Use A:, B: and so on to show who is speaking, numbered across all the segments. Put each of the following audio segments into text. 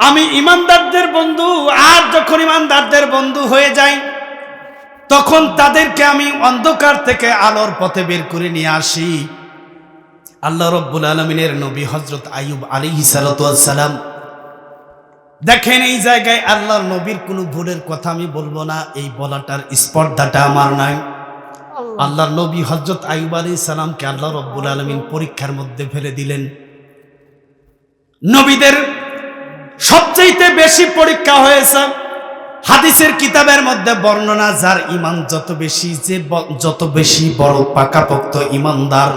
A: আমি ইমানদারদের বন্ধু আর যখন ইমানদারদের বন্ধু হয়ে যাই তখন তাদেরকে আমি অন্ধকার থেকে আলোর পথে বের করে নিয়ে আসি। আল্লাহ রব্বুল আলমিনের নবী হজরত আইয়ুব আলী সালাম দেখেন এই জায়গায় আল্লাহর নবীর কোনো ভুলের কথা আমি বলব না এই বলাটার স্পর্ধাটা আমার নাই। আল্লাহর নবী হজরত আইয়ুব আলী সালামকে আল্লাহ রব্বুল আলমিন পরীক্ষার মধ্যে ফেলে দিলেন। নবীদের সবচাইতে বেশি পরীক্ষা হয়েছে হাদিসের কিতাবের মধ্যে বর্ণনা, যার ইমান যত বেশি, যে যত বেশি বড় পাকাপোক্ত ইমানদার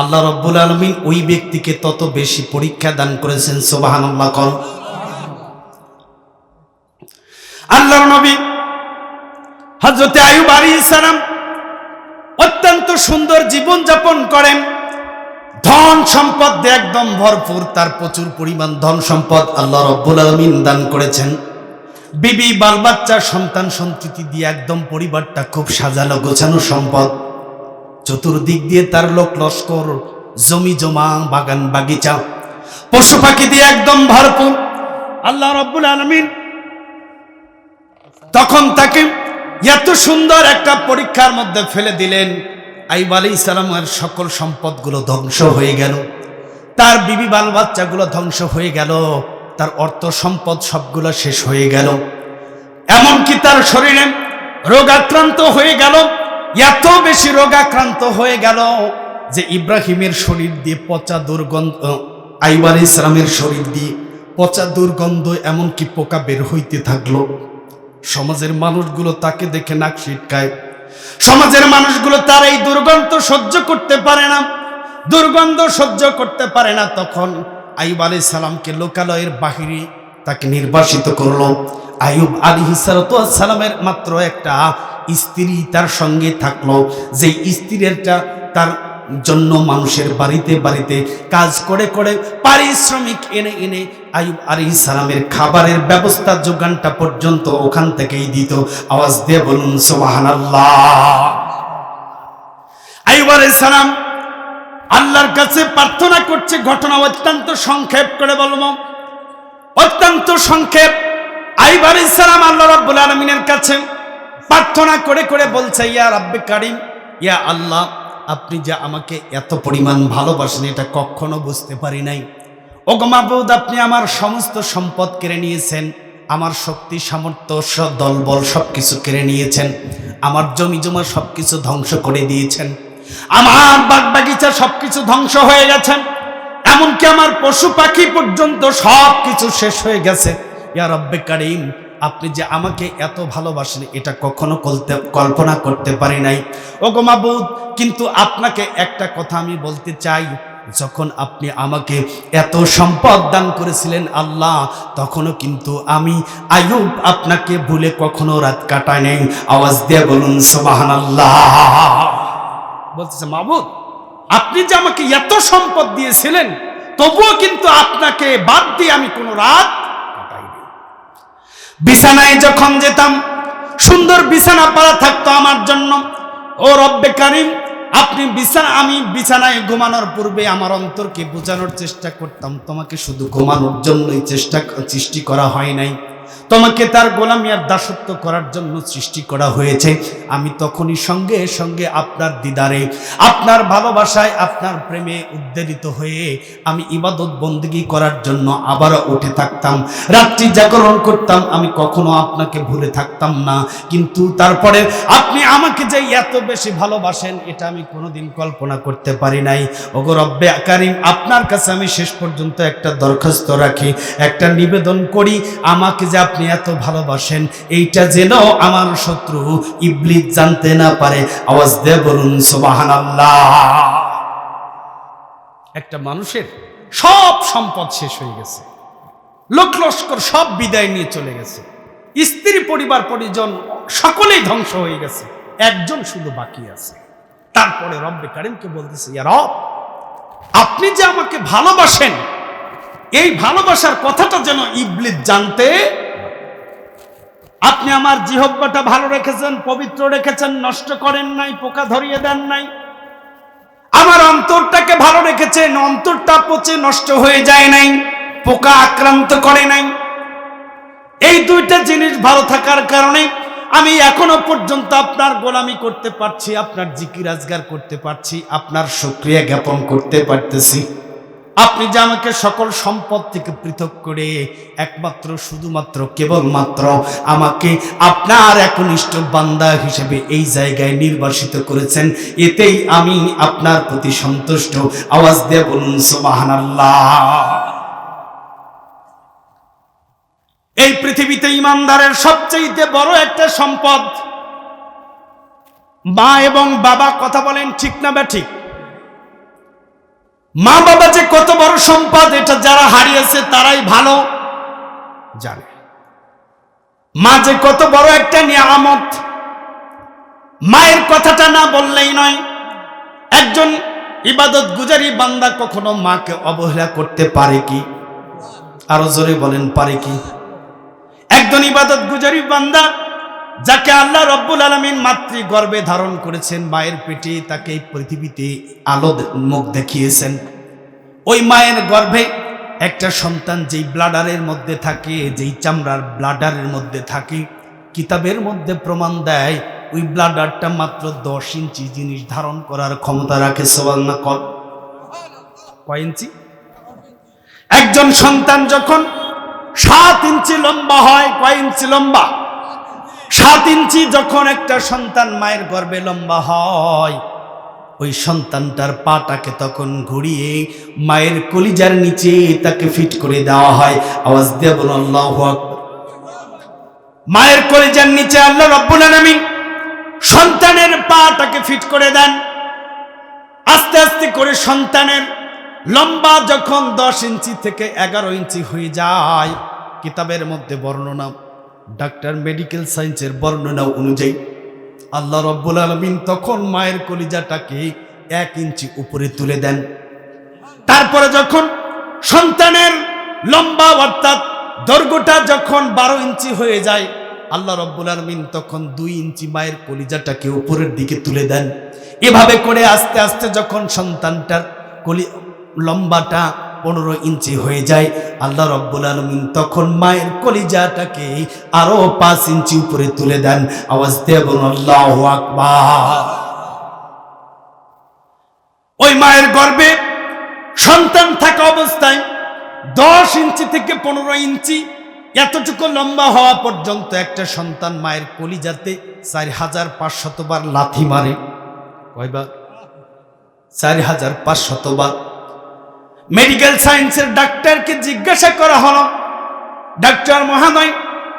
A: আল্লাহ রব্বুল আলমিন ওই ব্যক্তিকে তত বেশি পরীক্ষা দান করেছেন সোবাহান আল্লাহ কল আল্লাহর নবী হজরতে আয়ুব আলী সালাম অত্যন্ত সুন্দর জীবন যাপন করেন। ধন সম্পদ একদম ভরপুর, তার প্রচুর পরিমাণ ধন সম্পদ আল্লাহ রব্বুল আলমিন দান করেছেন। বিবি বাল বাচ্চা সন্তান সন্ততি দিয়ে একদম পরিবারটা খুব সাজানো গোছানো সম্পদ। চতুর্দিক দিয়ে তার লোক লস্কর, জমি জমা, বাগান বাগিচা। পশু পাখি দিয়ে একদম ভরপুর। আল্লাহ রব্বুল আলমিন তখন তাকে এত সুন্দর একটা পরীক্ষার মধ্যে ফেলে দিলেন। আইব আলী ইসলামের সকল সম্পদগুলো ধ্বংস হয়ে গেল। তার বিবি বাল বাচ্চাগুলো ধ্বংস হয়ে গেল। তার অর্থ সম্পদ সবগুলো শেষ হয়ে গেল। এমনকি তার শরীরে রোগাক্রান্ত হয়ে গেল। এত বেশি রোগাক্রান্ত হয়ে গেল যে ইব্রাহিমের শরীর দিয়ে পচা দুর্গন্ধ, আইব আলী ইসলামের শরীর দিয়ে পচা দুর্গন্ধ এমনকি পোকা বের হইতে থাকল। সমাজের মানুষগুলো তাকে দেখে নাক ছিটকায় সমাজের মানুষগুলো তার এই দুর্গন্ধ সহ্য করতে পারে না। দুর্গন্ধ সহ্য করতে পারে না তখন আইব আলি সালামকে লোকালয়ের বাহিরে তাকে নির্বাসিত করল। আইব আলী সালামের মাত্র একটা স্ত্রী তার সঙ্গে থাকল। যে স্ত্রীরটা তার জন্য মানুষের বাড়িতে বাড়িতে কাজ করে করে পারিশ্রমিক এনে এনে আইব আলী সালামের খাবারের ব্যবস্থা যোগানটা পর্যন্ত ওখান থেকেই দিত। আওয়াজ দিয়ে বলুন আইব আলী সালাম আল্লাহর কাছে প্রার্থনা করছে, ঘটনা অত্যন্ত সংক্ষেপ করে বলব। অত্যন্ত সংক্ষেপ। আইব আলী সালাম আল্লাহ রাব্বুল আলমিনের কাছে প্রার্থনা করে করে বলছে, ইয়া রাব্বে কারিম, ইয়া আল্লাহ আপনি যে আমাকে এত পরিমাণ ভালোবাসেন, এটা কখনো বুঝতে পারি নাই। ওগো মাহবুদ আপনি আমার সমস্ত সম্পদ কেড়ে নিয়েছেন, আমার শক্তি, সামর্থ্য দলবল সব কিছু কেড়ে নিয়েছেন, আমার জমি জমা সব কিছু ধ্বংস করে দিয়েছেন, আমার বাগ বাগিচা সব কিছু ধ্বংস হয়ে গেছেন এমনকি আমার পশু পাখি পর্যন্ত সব কিছু শেষ হয়ে গেছে। ইয়া রব্বে কারিম আপনি যে আমাকে এত ভালোবাসেন, এটা কখনো কলতে, কল্পনা করতে পারি নাই। ওগো মাবুদ, কিন্তু আপনাকে একটা কথা আমি বলতে চাই। যখন আপনি আমাকে এত সম্পদ দান করেছিলেন আল্লাহ, তখনও কিন্তু আমি আয়ুব আপনাকে ভুলে কখনো রাত কাটাই নেই। আওয়াজ দিয়ে বলুন সোবাহান আল্লাহ বলতেছে, মাবুদ, আপনি যে আমাকে এত সম্পদ দিয়েছিলেন, তবুও কিন্তু আপনাকে বাদ দিয়ে আমি কোনো রাত বিছানায় যখন যেতাম, সুন্দর বিছানা পাড়া থাকতো আমার জন্য। ও রব্বে কারিম, আপনি বিছানা, আমি বিছানায় ঘুমানোর পূর্বে আমার অন্তরকে বোঝানোর চেষ্টা করতাম। তোমাকে শুধু ঘুমানোর জন্যই চেষ্টা, সৃষ্টি করা হয় নাই। তোমাকে তার গোলামি আর দাসত্ব করার জন্য সৃষ্টি করা হয়েছে। আমি তখনই সঙ্গে সঙ্গে আপনার দিদারে, আপনার ভালোবাসায়, আপনার প্রেমে উদ্বেলিত হয়ে আমি ইবাদত বন্দিগি করার জন্য আবারও উঠে থাকতাম। রাত্রি জাগরণ করতাম, আমি কখনো আপনাকে ভুলে থাকতাম না। কিন্তু তারপরে আপনি আমাকে যে এত বেশি ভালোবাসেন, এটা আমি কোনোদিন কল্পনা করতে পারি নাই। ওগো রব্বে কারিম আপনার কাছে আমি শেষ পর্যন্ত একটা দরখাস্ত রাখি, একটা নিবেদন করি, আমাকে যে আপনি এত ভালোবাসেন, এইটা যেন আমার শত্রু ইবলিস জানতে না পারে। আওয়াজ দিয়ে বলুন সোবাহান একটা মানুষের সব সম্পদ শেষ হয়ে গেছে। লোক লস্কর সব বিদায় নিয়ে চলে গেছে। স্ত্রী, পরিবার, পরিজন সকলেই ধ্বংস হয়ে গেছে। একজন শুধু বাকি আছে। তারপরে রব্বে কারিমকে বলতেছে, ইয়া রব, আপনি যে আমাকে ভালোবাসেন, এই ভালোবাসার কথাটা যেন ইবলিস জানতে আপনি আমার জিহব্বাটা ভালো রেখেছেন, পবিত্র রেখেছেন, নষ্ট করেন নাই, পোকা ধরিয়ে দেন নাই। আমার অন্তরটাকে ভালো রেখেছেন অন্তরটা পচে নষ্ট হয়ে যায় নাই, পোকা আক্রান্ত করে নাই। এই দুইটা জিনিস ভালো থাকার কারণে আমি এখনও পর্যন্ত আপনার গোলামি করতে পারছি, আপনার জিকির আজগার করতে পারছি, আপনার সক্রিয়া জ্ঞাপন করতে পারতেছি। আপনি যে আমাকে সকল সম্পদ থেকে পৃথক করে একমাত্র, শুধুমাত্র, কেবলমাত্র আমাকে আপনার একনিষ্ঠ বান্দা হিসেবে এই জায়গায় নির্বাসিত করেছেন, এতেই আমি আপনার প্রতি সন্তুষ্ট। আওয়াজ দিয়ে বলুন, সুবহানাল্লাহ। এই পৃথিবীতে ইমানদারের সবচেয়ে বড় একটা সম্পদ, মা এবং বাবা কথা বলেন ঠিক না বা ঠিক? মা বাবা যে কত বড় সম্পদ, এটা যারা হারিয়েছে তারাই ভালো জানে। মা যে কত বড় একটা নিয়ামত, মায়ের কথাটা না বললেই নয়, একজন ইবাদত গুজারি বান্দা কখনো মাকে অবহেলা করতে পারে কি? আরও জোরে বলেন, পারে কি? একজন ইবাদত গুজারি বান্দা যাকে আল্লাহ রব্বুল আলমিন মাতৃ গর্বে ধারণ করেছেন, মায়ের পেটে তাকে পৃথিবীতে আলো মুখ দেখিয়েছেন। ওই মায়ের গর্ভে একটা সন্তান যেই ব্লাডারের মধ্যে থাকে, যেই চামড়ার ব্লাডারের মধ্যে থাকে, কিতাবের মধ্যে প্রমাণ দেয়, ওই ব্লাডারটা মাত্র দশ ইঞ্চি জিনিস ধারণ করার ক্ষমতা রাখে সবাল না কর কয় ইঞ্চি? একজন সন্তান যখন সাত ইঞ্চি লম্বা হয়, কয় ইঞ্চি লম্বা? সাত ইঞ্চি যখন একটা সন্তান মায়ের গর্ভে লম্বা হয়, ওই সন্তানটার পাটাকে তখন ঘুরিয়ে মায়ের কলিজার নিচে তাকে ফিট করে দেওয়া হয়। আওয়াজ দিয়ে বলো আল্লাহ মায়ের কলিজার নিচে আল্লাহ রব্বুল আলামিন সন্তানের পাটাকে ফিট করে দেন। আস্তে আস্তে করে সন্তানের লম্বা যখন দশ ইঞ্চি থেকে এগারো ইঞ্চি হয়ে যায়, কিতাবের মধ্যে বর্ণনা ডাক্তার মেডিকেল সায়েন্সের বর্ণনা অনুযায়ী, আল্লাহ রব্বুল আলমিন তখন মায়ের কলিজাটাকে এক ইঞ্চি উপরে তুলে দেন। তারপরে যখন সন্তানের লম্বা অর্থাৎ দৈর্ঘ্যটা যখন বারো ইঞ্চি হয়ে যায়, আল্লাহ রব্বুল আলমিন তখন দুই ইঞ্চি মায়ের কলিজাটাকে উপরের দিকে তুলে দেন। এভাবে করে আস্তে আস্তে যখন সন্তানটার কলি লম্বাটা পনেরো ইঞ্চি হয়ে যায়। আল্লাহ রব্বুল আলমিন তখন মায়ের কলিজাটাকে আরও পাঁচ ইঞ্চি উপরে তুলে দেন। আওয়াজ দিয়ে বলুন, আল্লাহ ওই মায়ের গর্ভে সন্তান থাকা অবস্থায় দশ ইঞ্চি থেকে পনেরো ইঞ্চি এতটুকু লম্বা হওয়া পর্যন্ত একটা সন্তান মায়ের কলিজাতে চার হাজার পাঁচশতবার লাথি মারে। কয়বার? চার হাজার পাঁচশতবার। মেডিকেল সায়েন্সের ডাক্তারকে জিজ্ঞাসা করা হলো। ডাক্তার মহানয়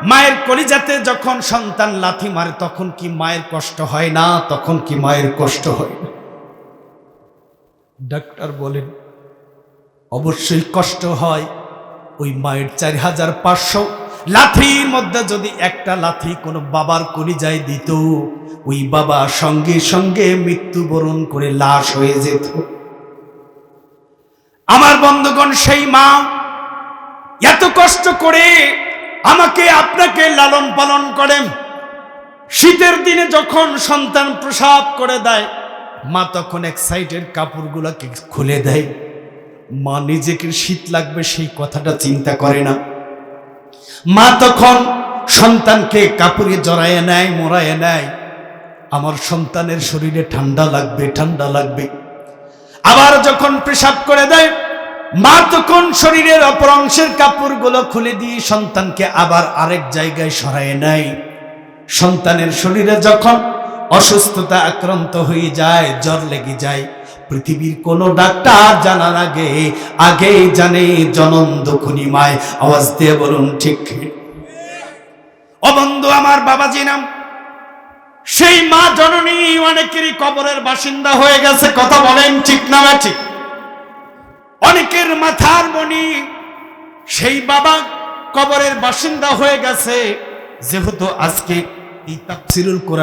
A: মায়ের কলিজাতে যখন সন্তান লাথি মারে, তখন কি মায়ের কষ্ট হয় না? তখন কি মায়ের কষ্ট হয় না? ডাক্তার বলেন, অবশ্যই কষ্ট হয়। ওই মায়ের চার হাজার পাঁচশো লাথির মধ্যে যদি একটা লাথি কোনো বাবার কলিজায় দিত, ওই বাবা সঙ্গে সঙ্গে মৃত্যুবরণ করে লাশ হয়ে যেত। আমার বন্ধুগণ, সেই মা এত কষ্ট করে আমাকে আপনাকে লালন পালন করেন শীতের দিনে যখন সন্তান প্রসাব করে দেয়, মা তখন এক সাইডের কাপড়গুলোকে খুলে দেয়। মা নিজেকে শীত লাগবে সেই কথাটা চিন্তা করে না। মা তখন সন্তানকে কাপড়ে জড়ায় নেয়, মোড়ায় নেয়। আমার সন্তানের শরীরে ঠান্ডা লাগবে ঠান্ডা লাগবে। আবার যখন পেশাব করে দেয় মা তখন শরীরের অপর অংশের কাপড়গুলো খুলে দিয়ে সন্তানকে আবার আরেক জায়গায় সরায় নেয়? সন্তানের শরীরে যখন অসুস্থতা আক্রান্ত হয়ে যায়, জ্বর লেগে যায়, পৃথিবীর কোনো ডাক্তার জানার আগে, আগেই জানে জনম দুখুনি মায় আওয়াজ দিয়ে বলুন, ঠিক অবন্ধু আমার বাবাজি নাম। সেই মা জননী অনেকেরই কবরের বাসিন্দা হয়ে গেছে। কথা বলেন, ঠিক না, ঠিক? অনেকের মাথার মনি সেই বাবা কবরের বাসিন্দা হয়ে গেছে। যেহেতু আজকে এই তাফসিরুল কোরআন